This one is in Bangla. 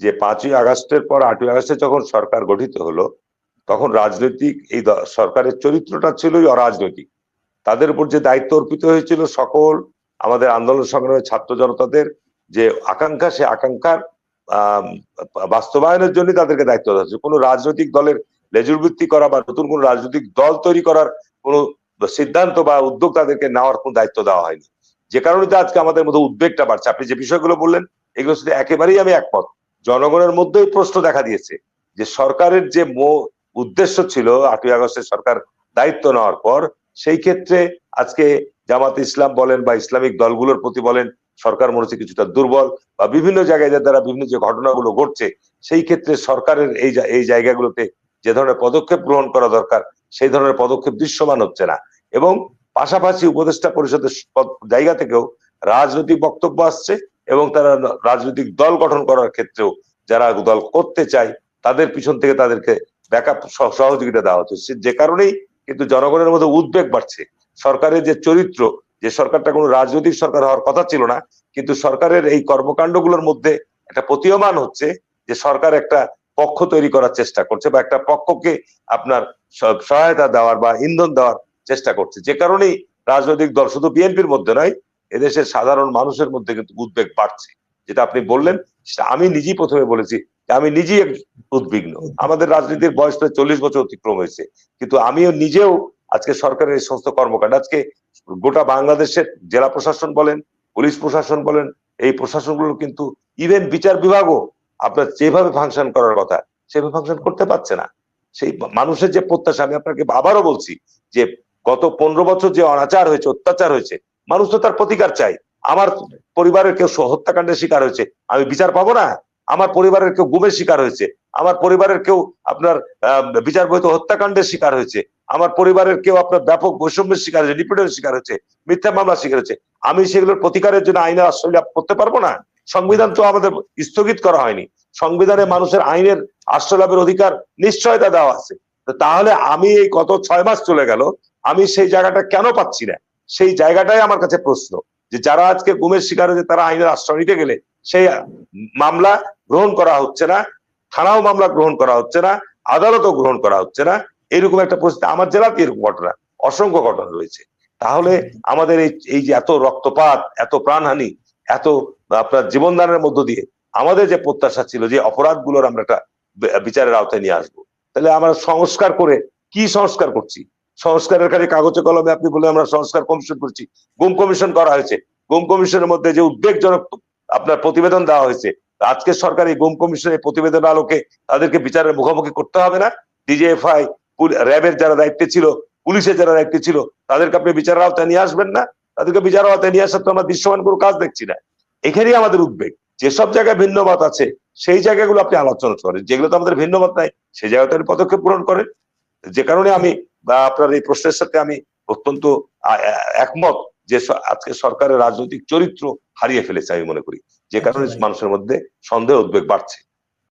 যে পাঁচই আগস্টের পর আটই আগস্টে যখন সরকার গঠিত হলো, তখন রাজনৈতিক এই সরকারের চরিত্রটা ছিলই অরাজনৈতিক। তাদের উপর যে দায়িত্ব অর্পিত হয়েছিল সকল আমাদের আন্দোলন সংগ্রামের ছাত্র জনতাদের, যে আকাঙ্ক্ষা, সে আকাঙ্ক্ষার বাস্তবায়নের জন্য তাদেরকে দায়িত্ব দেওয়া হচ্ছে কোনো রাজনৈতিক দলের লেজুর ভিত্তি করা বা নতুন কোনো রাজনৈতিক দল তৈরি করার কোনো সিদ্ধান্ত বা উদ্যোগ তাদেরকে নেওয়ার কোনো দায়িত্ব দেওয়া হয়নি। যে কারণে আজকে আমাদের মধ্যে উদ্বেগটা বাড়ছে। আপনি যে বিষয়গুলো বললেন, এগুলো সাথে একেবারেই আমি একমত। জনগণের মধ্যেই প্রশ্ন দেখা দিয়েছে যে সরকারের যে উদ্দেশ্য ছিল আটই আগস্টের সরকার দায়িত্ব নেওয়ার পর, সেই ক্ষেত্রে আজকে জামাত ইসলাম বলেন বা ইসলামিক দলগুলোর প্রতি বলেন, সরকার মনে হচ্ছে কিছুটা দুর্বল বা বিভিন্ন জায়গায় যার দ্বারা বিভিন্ন যে ঘটনাগুলো ঘটছে, সেই ক্ষেত্রে সরকারের এই এই জায়গাগুলোতে যে ধরনের পদক্ষেপ গ্রহণ করা দরকার, সেই ধরনের পদক্ষেপ দৃশ্যমান হচ্ছে না। এবং পাশাপাশি উপদেষ্টা পরিষদের জায়গা থেকেও রাজনৈতিক বক্তব্য আসছে। এবং তারা রাজনৈতিক দল গঠন করার ক্ষেত্রেও যারা দল করতে চায়, তাদের পিছন থেকে তাদেরকে ব্যাকআপ সহযোগিতা দেওয়া হচ্ছে। যে কারণেই কিন্তু জনগণের মধ্যে উদ্বেগ বাড়ছে। সরকারের যে চরিত্র, যে সরকারটা কোনো রাজনৈতিক সরকার হওয়ার কথা ছিল না, কিন্তু সরকারের এই কর্মকাণ্ডগুলোর মধ্যে একটা প্রতীয়মান হচ্ছে যে সরকার একটা পক্ষ তৈরি করার চেষ্টা করছে বা একটা পক্ষকে আপনার সহায়তা দেওয়ার বা ইন্ধন দেওয়ার চেষ্টা করছে। যে কারণেই রাজনৈতিক দল শুধু বিএনপির মধ্যে নয় এদেশের সাধারণ মানুষের মধ্যে কিন্তু উদ্বেগ বাড়ছে। যেটা আপনি বললেন আমি নিজেই প্রথমে বলেছি আমি নিজেই উদ্বিগ্ন। আমাদের রাজনীতির বয়স প্রায় চল্লিশ বছর অতিক্রম হয়েছে। কিন্তু আমিও নিজেও আজকে সরকারের এই সমস্ত কর্মকাণ্ড, আজকে গোটা বাংলাদেশের জেলা প্রশাসন বলেন, পুলিশ প্রশাসন বলেন, এই প্রশাসনগুলো কিন্তু ইভেন বিচার বিভাগও আপনার যেভাবে ফাংশন করার কথা, সেভাবে ফাংশন করতে পারছে না। সেই মানুষের যে প্রত্যাশা, আমি আপনাকে আবারও বলছি যে গত পনেরো বছর যে অনাচার হয়েছে, অত্যাচার হয়েছে মানুষ তো তার প্রতিকার চাই আমার পরিবারের কেউ হত্যাকাণ্ডের শিকার হয়েছে, আমি বিচার পাবো না? আমার পরিবারের কেউ গুমের শিকার হয়েছে? আমার পরিবারের কেউ আপনার বিচার বহিত হত্যাকাণ্ডের শিকার হয়েছে? আমার পরিবারের কেউ আপনার ব্যাপক বৈষম্যের শিকার হয়েছে, নিপীড়নের শিকার হয়েছে, মিথ্যা মামলার শিকার হয়েছে? আমি সেগুলোর প্রতিকারের জন্য আইনের আশ্রয় লাভ করতে পারব না? সংবিধান তো আমাদের স্থগিত করা হয়নি। সংবিধানে মানুষের আইনের আশ্রয় লাভের অধিকার নিশ্চয়তা দেওয়া আছে। তাহলে আমি এই গত ছয় মাস চলে গেল, আমি সেই জায়গাটা কেন পাচ্ছি না? সেই জায়গাটাই আমার কাছে প্রশ্ন যে যারা আজকে গুমের শিকার হয়েছে তারা আইনের আশ্রয় নিতে গেলে সেই মামলা গ্রহণ করা হচ্ছে না, থানাও মামলা গ্রহণ করা হচ্ছে না, আদালতও গ্রহণ করা হচ্ছে না, এরকম একটা পরিস্থিতি। আমার জেলাতে এরকম ঘটনা, অসংখ্য ঘটনা রয়েছে। তাহলে আমাদের এই এই যে এত রক্তপাত, এত প্রাণহানি, এত আপনার জীবনদানের মধ্য দিয়ে আমাদের যে প্রত্যাশা ছিল যে অপরাধগুলোর আমরা একটা বিচারের আওতায় নিয়ে আসব, তাহলে আমরা সংস্কার করে কি সংস্কার করছি? সংস্কারের কাজে কাগজে কলমে আপনি বলে আমরা সংস্কার কমিশন করছি। গুম কমিশন করা হয়েছে। গুম কমিশনের মধ্যে যে উদ্বেগজনক আপনার প্রতিবেদন দেওয়া হয়েছে, আজকে সরকার এই গুম কমিশনের প্রতিবেদন আলোকে তাদেরকে বিচারের মুখোমুখি করতে হবে না? ডিজিএফআই র্যাবের যারা দায়িত্বে ছিল, পুলিশের যারা দায়িত্বে ছিল, তাদেরকে আপনি বিচারের আওতায় নিয়ে আসবেন না? তাদেরকে বিচারের আওতায় নিয়ে আসার তো আমরা দৃশ্যমান কোনো কাজ দেখছি না। এখানেই আমাদের উদ্বেগ। যেসব জায়গায় ভিন্ন মত আছে, সেই জায়গাগুলো আপনি আলোচনা করেন। যেগুলো তো আমাদের ভিন্ন মত নাই সেই জায়গাতে পদক্ষেপ গ্রহণ করেন। যে কারণে আমি বা আপনার এই প্রশ্নের সাথে আমি অত্যন্ত একমত যে আজকে সরকারের রাজনৈতিক চরিত্র হারিয়ে ফেলেছে আমি মনে করি। যে কারণে আচ্ছা মানুষের মধ্যে সন্দেহ উদ্বেগ বাড়ছে।